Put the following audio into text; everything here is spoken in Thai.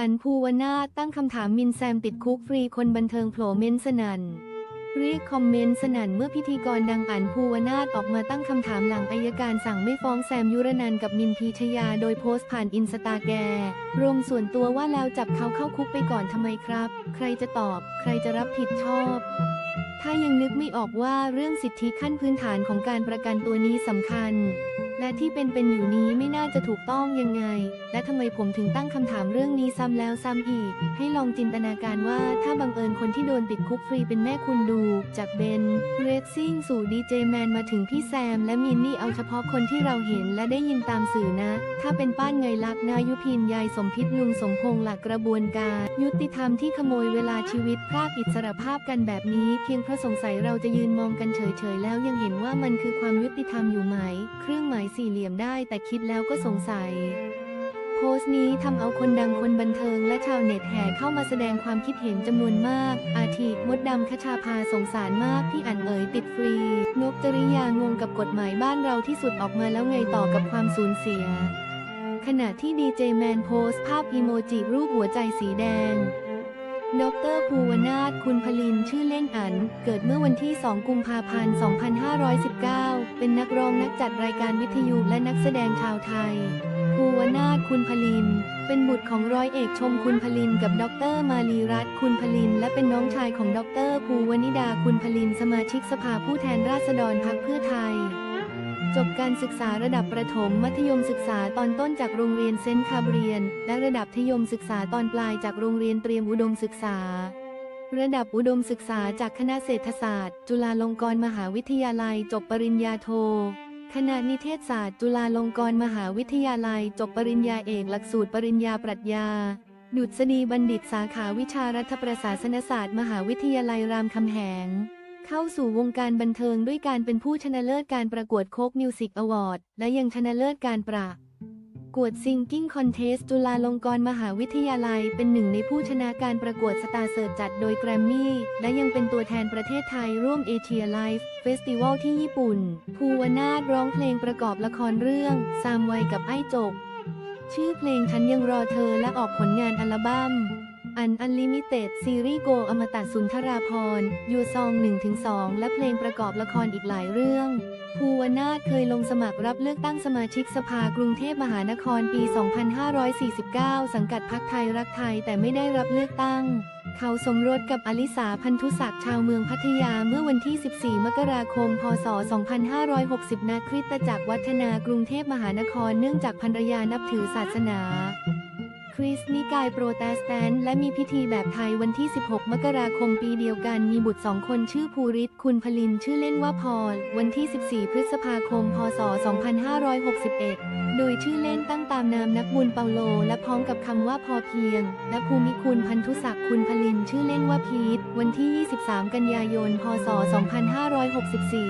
อันภูวนาตั้งคำถามมินแซมติดคุกฟรีคนบันเทิงโผล่เมนสนันเรียกคอมเมนต์สนั่นเมื่อพิธีกรดังอันภูวนาถออกมาตั้งคำถามหลังอายการสั่งไม่ฟ้องแซมยุรนันกับมินพีชยาโดยโพสต์ผ่านอินสตาแกรมรมส่วนตัวว่าแล้วจับเขาเข้าคุกไปก่อนทำไมครับ ใครจะตอบ ใครจะรับผิดชอบ ถ้ายังนึกไม่ออกว่าเรื่องสิทธิขั้นพื้นฐานของการประกันตัวนี้สำคัญ และที่เป็นเป็นอยู่นี้ไม่น่าจะถูกต้องยังไง และทำไมผมถึงตั้งคำถามเรื่องนี้ซ้ำแล้วซ้ำอีก ให้ลองจินตนาการว่าถ้าบังเอิญคนที่โดนติดคุกฟรีเป็นแม่คุณดู จากเบนเรดซิ่งสู่ดีเจแมนมาถึงพี่แซม และมินนี่เอาเฉพาะคนที่เราเห็นและได้ยินตามสื่อนะ ถ้าเป็นป้านไงลักษณ์นายุพินยายสมพิษลุงสมพงษ์หลักกระบวนการ ยุติธรรมที่ขโมยเวลาชีวิตพรากอิสรภาพกันแบบนี้ เพียงเพราะสงสัยเราจะยืนมองกันเฉยๆแล้วยังเห็นว่ามันคือความยุติธรรมอยู่ไหม เครื่องหมายสี่เหลี่ยมได้แต่คิดแล้วก็สงสัย โพสต์นี้ทำเอาคนดังคนบันเทิงและชาวเน็ตแห่เข้ามาแสดงความคิดเห็นจำนวนมาก อาทิมดดำคชาพาสงสารมากที่อ่านเอ๋ยติดฟรี นกจริยางงกับกฎหมายบ้านเราที่สุดออกมาแล้วไงต่อกับความสูญเสีย ขณะที่ดีเจแมนโพสต์ภาพอีโมจิรูปหัวใจสีแดง ดรภูวนาถคุณพลินชื่อเล่นอัน เกิดเมื่อวันที่ 2 กุมภาพันธ์ 2519 เป็นนักร้องนักจัดรายการวิทยุและนักแสดงชาวไทย ภูวนาถคุณพลิน เป็นบุตรของร้อยเอกชมคุณพลินกับดรมาลีรัตคุณพลิน และเป็นน้องชายของดรภูวนิดาคุณพลิน สมาชิกสภาผู้แทนราษฎรพรรคเพื่อไทย จบการศึกษาระดับประถมมัธยมศึกษาตอนต้นจากโรงเรียนเซนต์คาเบรียน และระดับมัธยมศึกษาตอนปลายจากโรงเรียนเตรียมอุดมศึกษา ระดับอุดมศึกษาจากคณะเศรษฐศาสตร์ จุฬาลงกรณ์มหาวิทยาลัย จบปริญญาโทคณะนิเทศศาสตร์ จุฬาลงกรณ์มหาวิทยาลัย จบปริญญาเอกหลักสูตรปริญญาปรัชญา ดุษฎีบัณฑิตสาขาวิชารัฐประศาสนศาสตร์ มหาวิทยาลัยรามคำแหง เข้าสู่วงการบันเทิงด้วยการเป็นผู้ชนะเลิศการประกวดโคกมิวสิกอวอร์ดและยังชนะเลิศการประกวดซิงกิ้งคอนเทสจุฬาลงกรณ์มหาวิทยาลัย เป็นหนึ่งในผู้ชนะการประกวดสตาร์เสิร์จัดโดยแกรมมี่ และยังเป็นตัวแทนประเทศไทยร่วมเอเชียไลฟ์เฟสติวัลที่ญี่ปุ่น ภูวนาถร้องเพลงประกอบละครเรื่อง ซามไวกับไอ้จกชื่อเพลงฉันยังรอเธอและออกผลงานอัลบั้ม อันอันลิมิเต็ดซีรีส์โกอมตะสุนทราพรยูซอง 1-2 และเพลงประกอบละครอีกหลายเรื่องภูวนาถเคยลงสมัครรับเลือกตั้งสมาชิกสภากรุงเทพมหานครปี 2549 สังกัดพักไทยรักไทยแต่ไม่ได้รับเลือกตั้ง เขาสมรสกับอลิสาพันธุศักดิ์ชาวเมืองพัทยาเมื่อวันที่ 14 มกราคม พศ 2560 ณ คริสตจักรวัฒนากรุงเทพมหานครเนื่องจากภรรยานับถือศาสนา คริสต์นิกายโปรเตสแตนต์และมีพิธีแบบไทยวันที่ 16 มกราคมปีเดียวกัน มีบุตรสองคนชื่อภูริศคุณพลินชื่อเล่นว่าพรวันที่ 14 พฤษภาคม พศ 2561 โดยชื่อเล่นตั้งตามนามนักบุญเปาโล และพร้อมกับคำว่าพอเพียง และภูมิคุณพันธุศักดิ์คุณพลินชื่อเล่นว่าพีทวันที่ 23 กันยายน พศ 2564